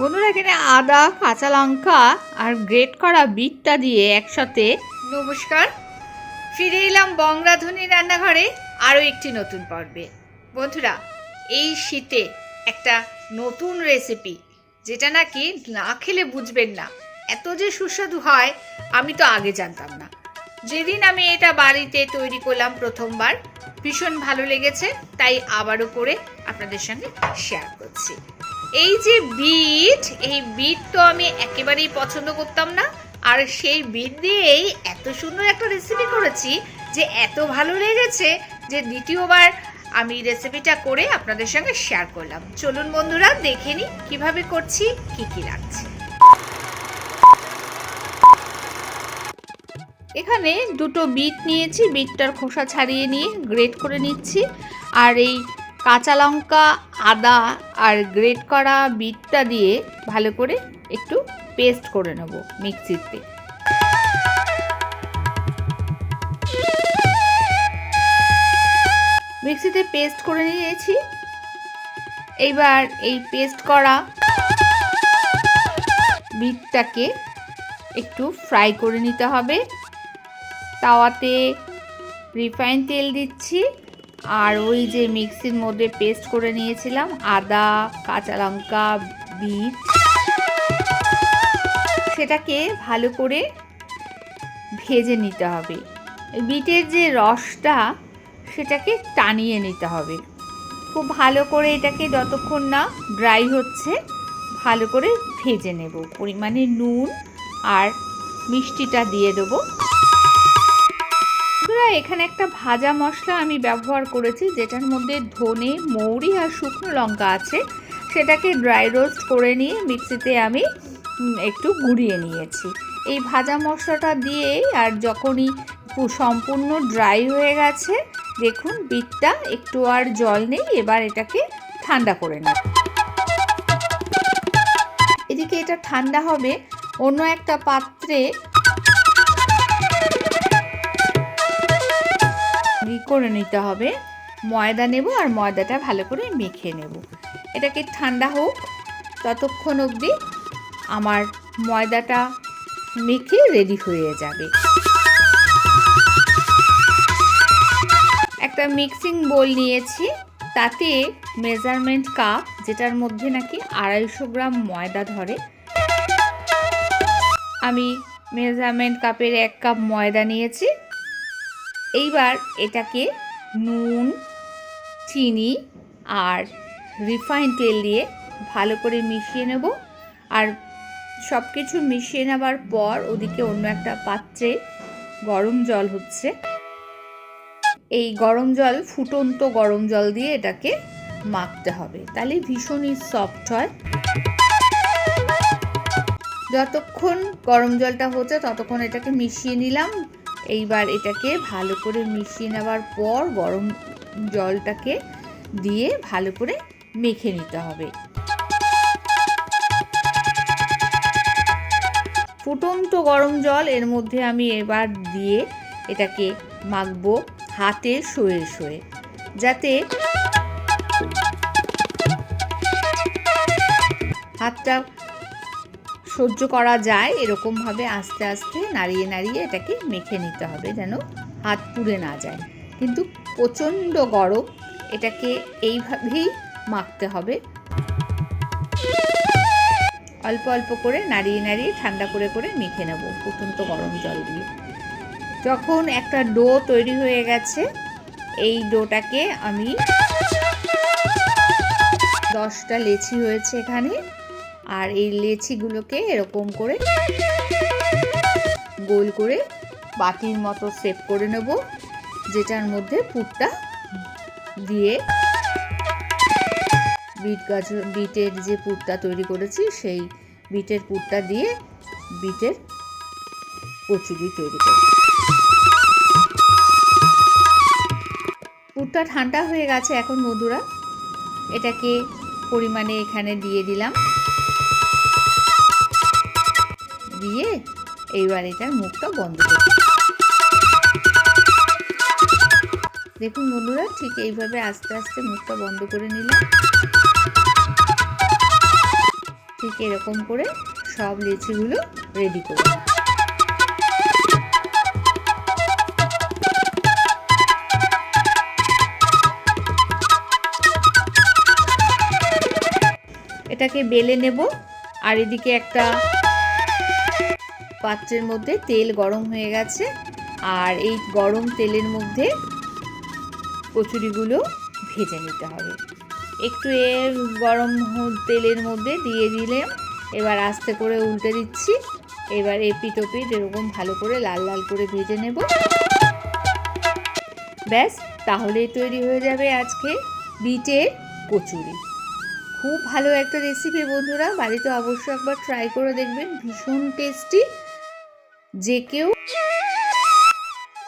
বন্ধুরা, এখানে আদা, কাঁচা লঙ্কা আর গ্রেট করা বিটটা দিয়ে একসাথে নমস্কার। ফিরে এলাম বংরাধনী রান্নাঘরে আরও একটি নতুন পর্বে। বন্ধুরা, এই শীতে একটা নতুন রেসিপি যেটা নাকি না খেলে বুঝবেন না। এত যে সুস্বাদু হয়, আমি তো আগে জানতাম না। যেদিন আমি এটা বাড়িতে তৈরি করলাম প্রথমবার, ভীষণ ভালো লেগেছে, তাই আবারও করে আপনাদের সঙ্গে শেয়ার করছি। এই যে বিট, এই বিট তো আমি একেবারেই পছন্দ করতাম না। আর সেই বিট দিয়েই এত সুন্দর একটা রেসিপি করেছি যে এত ভালো লেগেছে যে দ্বিতীয়বার আমি রেসিপিটা করে আপনাদের সঙ্গে শেয়ার করলাম। চলুন বন্ধুরা, দেখে নিই কীভাবে করছি, কি কি লাগছে। এখানে দুটো বিট নিয়েছি, বিটটার খোসা ছাড়িয়ে নিয়ে গ্রেট করে নিচ্ছি। আর এই কাঁচা লঙ্কা, আদা আর গ্রেট করা বিটটা দিয়ে ভালো করে একটু পেস্ট করে নেব মিক্সিতে। মিক্সিতে পেস্ট করে নিয়েছি। এইবার এই পেস্ট করা বিটটাকে একটু ফ্রাই করে নিতে হবে। তাওয়াতে রিফাইন তেল দিচ্ছি। আর ওই যে মিক্সির মধ্যে পেস্ট করে নিয়েছিলাম, আদা, কাঁচা লঙ্কা বিট সেটাকে ভালো করে ভেজে নিতে হবে। বিটের যে রসটা, সেটাকে টানিয়ে নিতে হবে। খুব ভালো করে এটাকে যতক্ষণ না ড্রাই হচ্ছে, ভালো করে ভেজে নেব। পরিমাণে নুন আর মিষ্টিটা দিয়ে দেবো। বন্ধুরা, এখানে একটা ভাজা মশলা আমি ব্যবহার করেছি, যেটার মধ্যে ধনে, মৌরি আর শুকনো লঙ্কা আছে। সেটাকে ড্রাই রোস্ট করে নিয়ে মিক্সিতে আমি একটু গুঁড়িয়ে নিয়েছি। এই ভাজা মশলাটা দিয়ে আর যখনই সম্পূর্ণ ড্রাই হয়ে গেছে, দেখুন বিটটা একটু আর জল নেই, এবার এটাকে ঠান্ডা করে নেব। এদিকে এটা ঠান্ডা হবে, অন্য একটা পাত্রে করে নিতে হবে। ময়দা নেব আর ময়দাটা ভালো করে মেখে নেব। এটাকে ঠান্ডা হোক, ততক্ষণ অবধি আমার ময়দাটা মেখে রেডি হয়ে যাবে। একটা মিক্সিং বোল নিয়েছি, তাতে মেজারমেন্ট কাপ যেটার মধ্যে নাকি আড়াইশো গ্রাম ময়দা ধরে। আমি মেজারমেন্ট কাপের এক কাপ ময়দা নিয়েছি। এইবার এটাকে নুন, চিনি আর রিফাইন তেল দিয়ে ভালো করে মিশিয়ে নেব। আর সব কিছু মিশিয়ে নেবার পর ওদিকে অন্য একটা পাত্রে গরম জল হচ্ছে। এই গরম জল, ফুটন্ত গরম জল দিয়ে এটাকে মাখতে হবে। তাহলে ভীষণই সফট হয়। যতক্ষণ গরম জলটা হচ্ছে ততক্ষণ এটাকে মিশিয়ে নিলাম। এইবার এটাকে ভালো করে মিশিয়ে নেওয়ার পর গরম জলটাকে দিয়ে ভালো করে মেখে নিতে হবে। ফুটন্ত গরম জল এর মধ্যে আমি এবার দিয়ে এটাকে মাখবো হাতে শুয়ে শুয়ে, যাতে হাতটা সহ্য করা যায় এরকমভাবে আস্তে আস্তে নাড়িয়ে নাড়িয়ে এটাকে মেখে নিতে হবে যেন হাত পুড়ে না যায়। কিন্তু প্রচণ্ড গরম এটাকে এইভাবেই মাখতে হবে। অল্প অল্প করে নাড়িয়ে নাড়িয়ে ঠান্ডা করে করে মেখে নেব ফুটন্ত গরম জল দিয়ে। যখন একটা ডো তৈরি হয়ে গেছে, এই ডোটাকে আমি দশটা লেচি হয়েছে এখানে আর এই লেচিগুলোকে এরকম করে গোল করে বাটির মতো সেভ করে নেব, যেটার মধ্যে পুরটা দিয়ে বিট গাজর বিটের যে পুরটা তৈরি করেছি, সেই বিটের পুরটা দিয়ে বিটের কচুরি তৈরি করব। পুরটা ঠান্ডা হয়ে গেছে এখন মধুরা এটাকে পরিমাণে এখানে দিয়ে দিলাম। দিয়ে এইবার এটার মুখটা বন্ধ করব দেখুন বন্ধুরা, ঠিক এইভাবে আস্তে আস্তে মুখটা বন্ধ করে নিলাম। ঠিক এরকম করে সব লিচিগুলো রেডি করে এটাকে বেলে নেব, আর এদিকে একটা পাত্রের মধ্যে তেল গরম হয়ে গেছে আর এই গরম তেলের মধ্যে কচুরিগুলো ভেজে নিতে হবে। একটু এ গরম তেলের মধ্যে দিয়ে দিলে এবার আস্তে করে উল্টে দিচ্ছি। এবার এপিট ওপিট এরকম ভালো করে লাল লাল করে ভেজে নেব। ব্যাস, তাহলেই তৈরি হয়ে যাবে আজকে বিটের কচুরি। খুব ভালো একটা রেসিপি বন্ধুরা, বাড়িতে অবশ্যই একবার ট্রাই করে দেখবেন। ভীষণ টেস্টি যে কেউ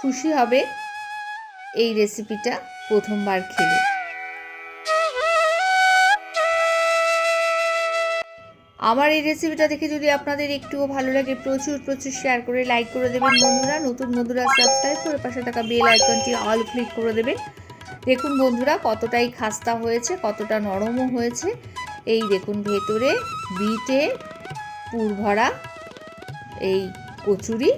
খুশি হবে এই রেসিপিটা প্রথমবার খেলে। আমার এই রেসিপিটা দেখে যদি আপনাদের একটুও ভালো লাগে, প্রচুর প্রচুর শেয়ার করে লাইক করে দেবেন বন্ধুরা। নতুন বন্ধুরা সাবস্ক্রাইব করে পাশে থাকা বেল আইকনটি অল ক্লিক করে দেবেন। দেখুন বন্ধুরা, কতটাই খাস্তা হয়েছে, কতটা নরমও হয়েছে। এই দেখুন ভেতরে বিটে পুর ভরা এই কচুরি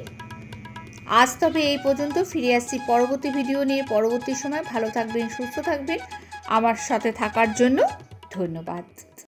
আজ তবে এই পর্যন্ত, ফিরে আসছি পরবর্তী ভিডিও নিয়ে। পরবর্তী সময় ভালো থাকবেন, সুস্থ থাকবেন। আমার সাথে থাকার জন্য ধন্যবাদ।